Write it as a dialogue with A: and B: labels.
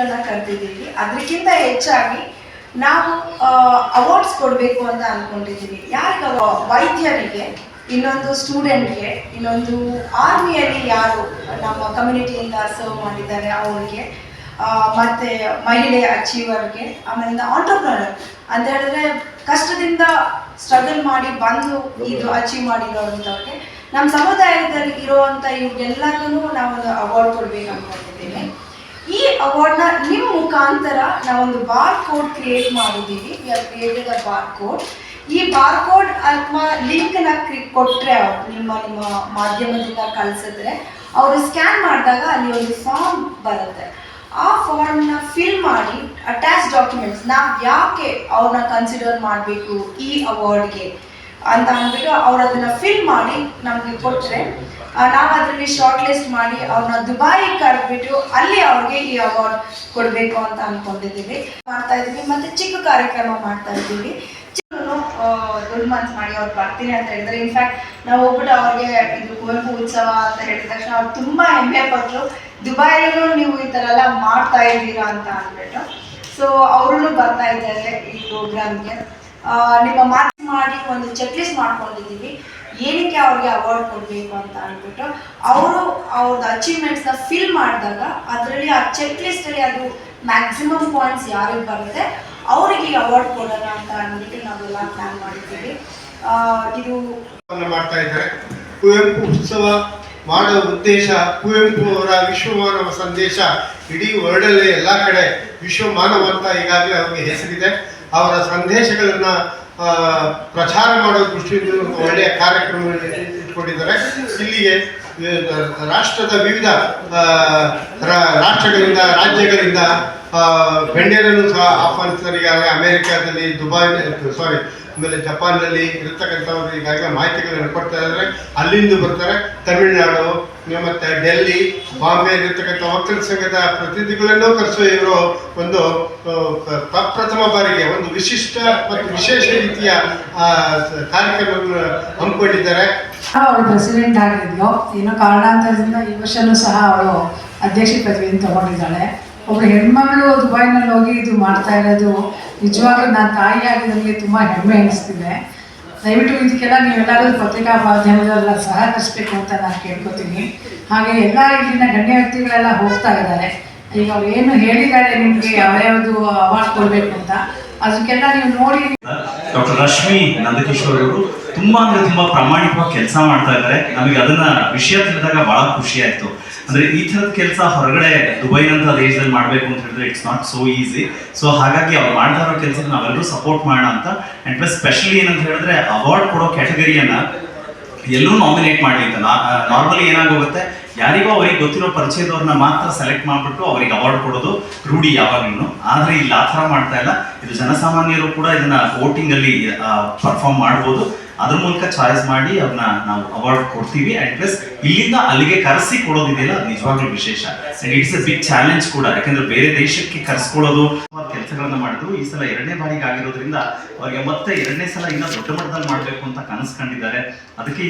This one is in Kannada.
A: ವ್ಯಕ್ತಿಗಳನ್ನ ಕರೆದಿದ್ದೀವಿ. ಅದಕ್ಕಿಂತ ಹೆಚ್ಚಾಗಿ ನಾವು ಅವಾರ್ಡ್ಸ್ ಕೊಡಬೇಕು ಅಂತ ಅನ್ಕೊಂಡಿದ್ದೀವಿ. ಯಾರಿಗೆ ವೈದ್ಯರಿಗೆ, ಇನ್ನೊಂದು ಸ್ಟೂಡೆಂಟ್ಗೆ ಇನ್ನೊಂದು ಆರ್ಮಿಯಲ್ಲಿ ಯಾರು ನಮ್ಮ ಕಮ್ಯುನಿಟಿಯಿಂದ ಸರ್ವ್ ಮಾಡಿದ್ದಾರೆ ಅವರಿಗೆ ಮತ್ತು ಮಹಿಳೆ ಅಚೀವರ್ಗೆ ಆಮೇಲೆ ಆಂಟರ್ಪ್ರನರ್ ಅಂತ ಹೇಳಿದ್ರೆ ಕಷ್ಟದಿಂದ ಸ್ಟ್ರಗಲ್ ಮಾಡಿ ಬಂದು ಇದು ಅಚೀವ್ ಮಾಡಿರೋಂಥವ್ರಿಗೆ ನಮ್ಮ ಸಮುದಾಯದಲ್ಲಿ ಇರುವಂಥ ಇವ್ರಿಗೆಲ್ಲರಿಗೂ ನಾವೊಂದು ಅವಾರ್ಡ್ ಕೊಡ್ಬೇಕು ಅವಾರ್ಡ್ನ ನಿಮ್ಮ ಮುಖಾಂತರ ನಾವೊಂದು ಬಾರ್ ಕೋಡ್ ಕ್ರಿಯೇಟ್ ಮಾಡಿದ್ದೀವಿ we are created a bar code ಈ ಬಾರ್ ಕೋಡ್ ಅಥವಾ ಲಿಂಕ್ನ ಕೊಟ್ಟರೆ ನಿಮ್ಮ ನಿಮ್ಮ ಮಾಧ್ಯಮದಿಂದ ಕಳಿಸಿದ್ರೆ, ಅವರು ಸ್ಕ್ಯಾನ್ ಮಾಡಿದಾಗ ಅಲ್ಲಿ ಒಂದು ಫಾರ್ಮ್ ಬರುತ್ತೆ. ಆ ಫಾರ್ಮ್ನ ಫಿಲ್ ಮಾಡಿ ಅಟ್ಯಾಚ್ ಡಾಕ್ಯುಮೆಂಟ್ಸ್ ನಾವು ಯಾಕೆ ಅವ್ರನ್ನ ಕನ್ಸಿಡರ್ ಮಾಡಬೇಕು ಈ ಅವಾರ್ಡ್ಗೆ ಅಂತ ಅಂದ್ಬಿಟ್ಟು ಅವ್ರು ಅದನ್ನ ಫಿಲ್ ಮಾಡಿ ನಮಗೆ ಕೊಟ್ಟರೆ ನಾವು ಅದರಲ್ಲಿ ಶಾರ್ಟ್ ಲಿಸ್ಟ್ ಮಾಡಿ ಅವ್ರನ್ನ ದುಬಾಯಿ ಕರೆದ್ಬಿಟ್ಟು ಅಲ್ಲಿ ಅವ್ರಿಗೆ ಈ ಅವಾರ್ಡ್ ಕೊಡಬೇಕು ಅಂತ ಅನ್ಕೊಂಡಿದ್ದೀವಿ. ಮಾಡ್ತಾ ಇದ್ದೀವಿ. ಮತ್ತೆ ಚಿಕ್ಕ ಕಾರ್ಯಕ್ರಮ ಮಾಡ್ತಾ ಇದ್ದೀವಿ. ದೊಡ್ಡ ಮಾಡಿ ಅವ್ರು ಬರ್ತೀನಿ ಅಂತ ಹೇಳಿದ್ರೆ. ಇನ್ಫ್ಯಾಕ್ಟ್ ನಾವು ಹೋಗ್ಬಿಟ್ಟು ಅವ್ರಿಗೆ ಇದು ಕುವೆಂಪು ಉತ್ಸವ ಅಂತ ಹೇಳಿದ ತಕ್ಷಣ ಅವ್ರು ತುಂಬಾ ಹೆಮ್ಮೆ ಪಟ್ಟರು ದುಬೈಲೂ ನೀವು ಈ ಥರ ಎಲ್ಲ ಮಾಡ್ತಾ ಇದ್ದೀರಾ ಅಂತ ಅಂದ್ಬಿಟ್ಟು. ಸೊ ಅವ್ರು ಬರ್ತಾ ಇದ್ದಾರೆ ಈ ಪ್ರೋಗ್ರಾಮ್ಗೆ ನಿಮ್ಮ ಮಾತು ಮಾಡಿ ಒಂದು ಚೆಕ್ ಲಿಸ್ಟ್ ಮಾಡ್ಕೊಂಡಿದ್ದೀವಿ. ಏನಕ್ಕೆ ಅವ್ರಿಗೆ ಅವಾರ್ಡ್ ಕೊಡಬೇಕು ಅಂತ ಅಂದ್ಬಿಟ್ಟು ಅವರು ಅವ್ರದ್ದು ಅಚೀವ್ಮೆಂಟ್ಸ್ನ ಫಿಲ್ ಮಾಡಿದಾಗ ಅದರಲ್ಲಿ ಆ ಚೆಕ್ ಲಿಸ್ಟಲ್ಲಿ ಅದು ಮ್ಯಾಕ್ಸಿಮಮ್ ಪಾಯಿಂಟ್ಸ್ ಯಾರಿಗೆ ಬರುತ್ತೆ, ಅವರಿಗೆ ಅವಾರ್ಡ್ ಕೊಡೋಣ ಅಂತ ಅಂದ್ಬಿಟ್ಟು ನಾವೆಲ್ಲ ಪ್ಲಾನ್ ಮಾಡಿದ್ದೀವಿ. ಇದು
B: ಮಾಡ್ತಾ ಇದ್ದಾರೆ. ಕುವೆಂಪು ಉತ್ಸವ ಮಾಡೋ ಉದ್ದೇಶ, ಕುವೆಂಪು ಅವರ ವಿಶ್ವಮಾನವ ಸಂದೇಶ ಇಡೀ ವರ್ಲ್ಡಲ್ಲಿ ಎಲ್ಲ ಕಡೆ ವಿಶ್ವಮಾನವ ಅಂತ ಈಗಾಗಲೇ ಅವ್ರಿಗೆ ಹೆಸರಿದೆ. ಅವರ ಸಂದೇಶಗಳನ್ನ ಪ್ರಚಾರ ಮಾಡೋ ದೃಷ್ಟಿಯಿಂದ ಒಳ್ಳೆಯ ಕಾರ್ಯಕ್ರಮ ಇಟ್ಕೊಂಡಿದ್ದಾರೆ. ಇಲ್ಲಿಗೆ ರಾಷ್ಟ್ರದ ವಿವಿಧ ರಾಷ್ಟ್ರಗಳಿಂದ ರಾಜ್ಯಗಳಿಂದ ಗಣ್ಯರನ್ನು ಸಹ ಆಹ್ವಾನಿಸಿದ್ದಾರೆ ಈಗಾಗಲೇ ಅಮೆರಿಕಾದಲ್ಲಿ ದುಬೈ ಸಾರಿ ಆಮೇಲೆ ಜಪಾನ್ನಲ್ಲಿ ಇರತಕ್ಕಂಥವ್ರು ಈಗಾಗಲೇ ಮಾಹಿತಿಗಳನ್ನು ಕೊಡ್ತಾ ಇದ್ದಾರೆ. ಅಲ್ಲಿಂದ ಬರ್ತಾರೆ ತಮಿಳುನಾಡು ಮತ್ತು ಡೆಲ್ಲಿ ಬಾಂಬೆ ಇರ್ತಕ್ಕಂಥ ವಕೀಲ ಸಂಘದ ಪ್ರತಿನಿಧಿಗಳನ್ನು ಕರೆಸೋ ಇವರು ಒಂದು ಪ್ರಪ್ರಥಮ ಬಾರಿಗೆ ಒಂದು ವಿಶಿಷ್ಟ ಮತ್ತು ವಿಶೇಷ ರೀತಿಯ ಕಾರ್ಯಕ್ರಮವನ್ನು ಹಮ್ಮಿಕೊಂಡಿದ್ದಾರೆ.
C: ಅವಳು ಪ್ರೆಸಿಡೆಂಟ್ ಆಗಿದ್ಲು. ಏನೋ ಕಾರಣಾಂತರದಿಂದ ಈ ವರ್ಷನೂ ಸಹ ಅವಳು ಅಧ್ಯಕ್ಷ ಪದವಿಯನ್ನು ತಗೊಂಡಿದ್ದಾಳೆ. ಒಬ್ಬಳು ಹೆಣ್ಮಗಳು ದುಬೈನಲ್ಲಿ ಹೋಗಿ ಇದು ಮಾಡ್ತಾ ಇರೋದು. ನಿಜವಾಗ್ಲೂ ನನ್ನ ತಾಯಿಯಾಗಿ ನನಗೆ ತುಂಬ ಹೆಮ್ಮೆ ಅನಿಸ್ತಿದೆ ದಯವಿಟ್ಟು ಇದಕ್ಕೆಲ್ಲ ನೀವೆಲ್ಲರೂ ಪತ್ರಿಕಾ ಮಾಧ್ಯಮದಲ್ಲ ಸಹಕರಿಸ್ಬೇಕು ಅಂತ ನಾನು ಕೇಳ್ಕೊತೀನಿ. ಹಾಗೆ ಎಲ್ಲ ಇಲ್ಲಿನ ಗಣ್ಯ ವ್ಯಕ್ತಿಗಳೆಲ್ಲ ಹೋಗ್ತಾ ಇದ್ದಾರೆ. ಈಗ ಅವ್ರು ಏನು ಹೇಳಿದ್ದಾರೆ ನಿಮಗೆ ಯಾವ್ಯಾವುದು ಅವಾರ್ಡ್ ಕೊಡಬೇಕು ಅಂತ, ಅದಕ್ಕೆಲ್ಲ ನೀವು ನೋಡಿ.
D: ಡಾಕ್ಟರ್ ರಶ್ಮಿ ನಂದಕಿಶೋರ್ ಅವರು ತುಂಬಾ ಅಂದ್ರೆ ತುಂಬಾ ಪ್ರಾಮಾಣಿಕವಾಗಿ ಕೆಲಸ ಮಾಡ್ತಾ ಇದ್ದಾರೆ. ನಮಗೆ ಅದನ್ನ ವಿಷಯ ತಿಳಿದಾಗ ಬಹಳ ಖುಷಿ ಆಯ್ತು. ಅಂದ್ರೆ ಈ ತರದ ಕೆಲಸ ಹೊರಗಡೆ ದುಬೈನಂತ ದೇಶದಲ್ಲಿ ಮಾಡಬೇಕು ಅಂತ ಹೇಳಿದ್ರೆ it's not so easy so ಹಾಗಾಗಿ ಅವ್ರು ಮಾಡ್ತಾ ಇರೋ ಕೆಲಸ ನಾವೆಲ್ಲರೂ ಸಪೋರ್ಟ್ ಮಾಡೋಣ ಅಂತ. ಅಂಡ್ ಪ್ಲಸ್ ಸ್ಪೆಷಲಿ ಏನಂತ ಹೇಳಿದ್ರೆ ಅವಾರ್ಡ್ ಕೊಡೋ ಕ್ಯಾಟಗರಿಯನ್ನ ಎಲ್ಲೂ ನಾಮಿನೇಟ್ ಮಾಡಿ ಅಂತ. ನಾರ್ಮಲಿ ಏನಾಗೋಗುತ್ತೆ, ಯಾರಿಗೋ ಅವ್ರಿಗೆ ಗೊತ್ತಿರೋ ಪರಿಚಯದವ್ರನ್ನ ಮಾತ್ರ ಸೆಲೆಕ್ಟ್ ಮಾಡಿಬಿಟ್ಟು ಅವ್ರಿಗೆ ಅವಾರ್ಡ್ ಕೊಡೋದು ರೂಢಿ ಯಾವಾಗ್ಲೂ ಆದ್ರೆ ಇಲ್ಲಿ ಆ ಥರ ಮಾಡ್ತಾ ಇಲ್ಲ. ಇದು ಜನಸಾಮಾನ್ಯರು ಕೂಡ ಇದನ್ನ ವೋಟಿಂಗ್ ಅಲ್ಲಿ ಪರ್ಫಾರ್ಮ್ ಮಾಡ್ಬೋದು. ಅದ್ರ ಮೂಲಕ ಚಾಯ್ಸ್ ಮಾಡಿ ಅವ್ರನ್ನ ನಾವು ಅವಾರ್ಡ್ ಕೊಡ್ತೀವಿ. ಅಂಡ್ ಪ್ಲಸ್ ಇಲ್ಲಿಂದ ಅಲ್ಲಿಗೆ ಕರೆಸಿ ಕೊಡೋದಿದೆಯಲ್ಲ, ಅದು ನಿಜವಾಗ್ಲೂ ವಿಶೇಷ. And it's a big challenge ಕೂಡ. ಯಾಕಂದ್ರೆ ಬೇರೆ ದೇಶಕ್ಕೆ ಕರೆಸ್ಕೊಳ್ಳೋದು ಕೆಲಸಗಳನ್ನ ಮಾಡಿದ್ರು, ಈ ಸಲ ಎರಡನೇ ಬಾರಿಗೆ ಆಗಿರೋದ್ರಿಂದ ಅವ್ರಿಗೆ ಮತ್ತೆ ಎರಡನೇ ಸಲ ಇನ್ನ ದೊಡ್ಡ ಮಟ್ಟದಲ್ಲಿ ಮಾಡ್ಬೇಕು ಅಂತ ಕನಸ್ಕೊಂಡಿದ್ದಾರೆ ಅದಕ್ಕೆ